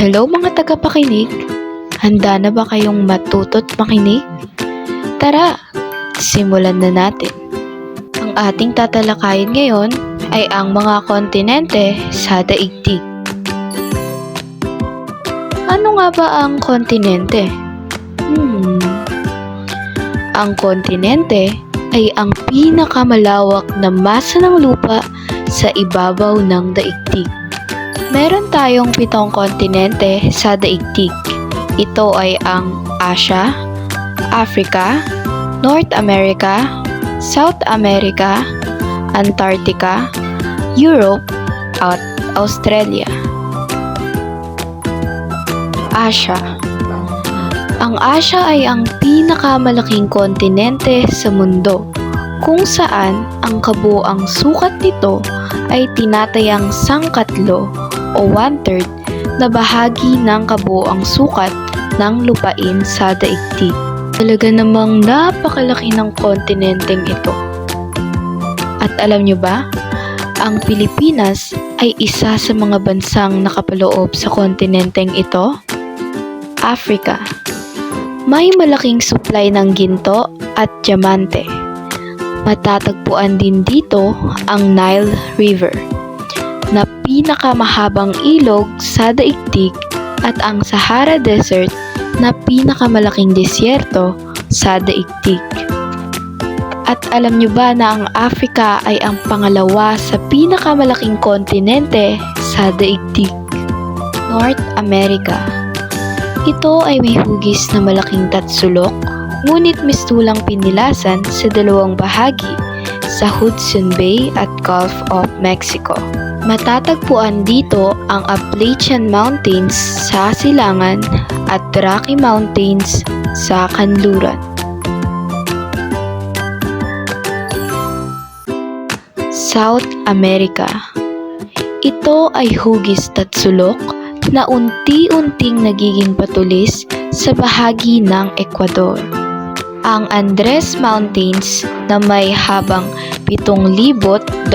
Hello mga tagapakinig! Handa na ba kayong matuto't makinig? Tara, simulan na natin. Ang ating tatalakayin ngayon ay ang mga kontinente sa daigdig. Ano nga ba ang kontinente? Hmm. Ang kontinente ay ang pinakamalawak na masa ng lupa sa ibabaw ng daigdig. Meron tayong pitong kontinente sa daigdig. Ito ay ang Asia, Africa, North America, South America, Antarctica, Europe, at Australia. Asia Ang Asia ay ang pinakamalaking kontinente sa mundo kung saan ang kabuang sukat nito ay tinatayang sangkatlo o one-third na bahagi ng kabuang sukat ng lupain sa daigdig. Talaga namang napakalaki ng kontinenteng ito. At alam nyo ba, ang Pilipinas ay isa sa mga bansang nakapaloob sa kontinenteng ito? Africa. May malaking supply ng ginto at diamante. Matatagpuan din dito ang Nile River pinakamahabang ilog sa daigdig at ang Sahara Desert na pinakamalaking disyerto sa daigdig. At alam nyo ba na ang Africa ay ang pangalawa sa pinakamalaking kontinente sa daigdig? North America. Ito ay may hugis na malaking tatsulok, ngunit mistulang pinilasan sa dalawang bahagi sa Hudson Bay at Gulf of Mexico. Matatagpuan dito ang Appalachian Mountains sa silangan at Rocky Mountains sa kanluran. South America Ito ay hugis tatsulok na unti-unting nagiging patulis sa bahagi ng Ecuador. Ang Andres Mountains na may habang 7,240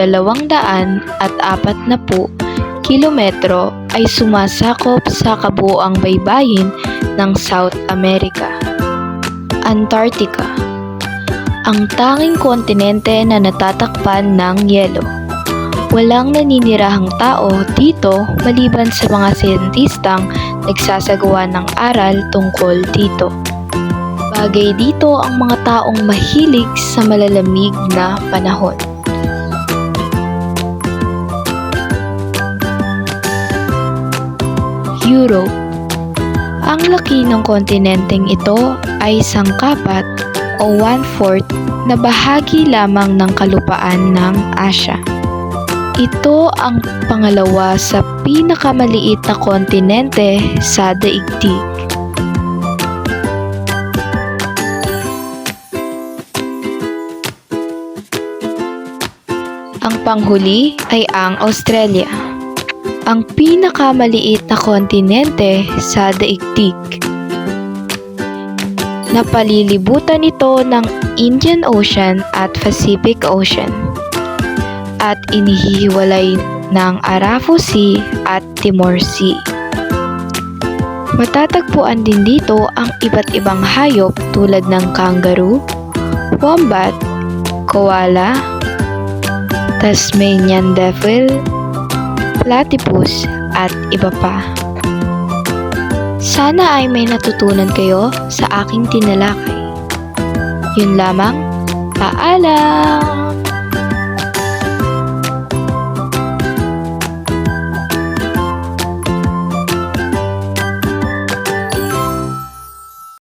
kilometro ay sumasakop sa kabuoang baybayin ng South America. Antarctica Ang tanging kontinente na natatakpan ng yelo. Walang naninirahang tao dito maliban sa mga siyentistang nagsasagawa ng aral tungkol dito. Bagay dito ang mga taong mahilig sa malalamig na panahon. Europe Ang laki ng kontinenteng ito ay sangkapat o one-fourth na bahagi lamang ng kalupaan ng Asia. Ito ang pangalawa sa pinakamaliit na kontinente sa daigdig. Ang panghuli ay ang Australia, ang pinakamaliit na kontinente sa daigdig. Napalilibutan ito ng Indian Ocean at Pacific Ocean at inihihiwalay ng Arafo Sea at Timor Sea. Matatagpuan din dito ang iba't ibang hayop tulad ng kangaroo, wombat, koala, Tasmanian devil, platypus, at iba pa. Sana ay may natutunan kayo sa aking tinalakay. Yun lamang, paalam!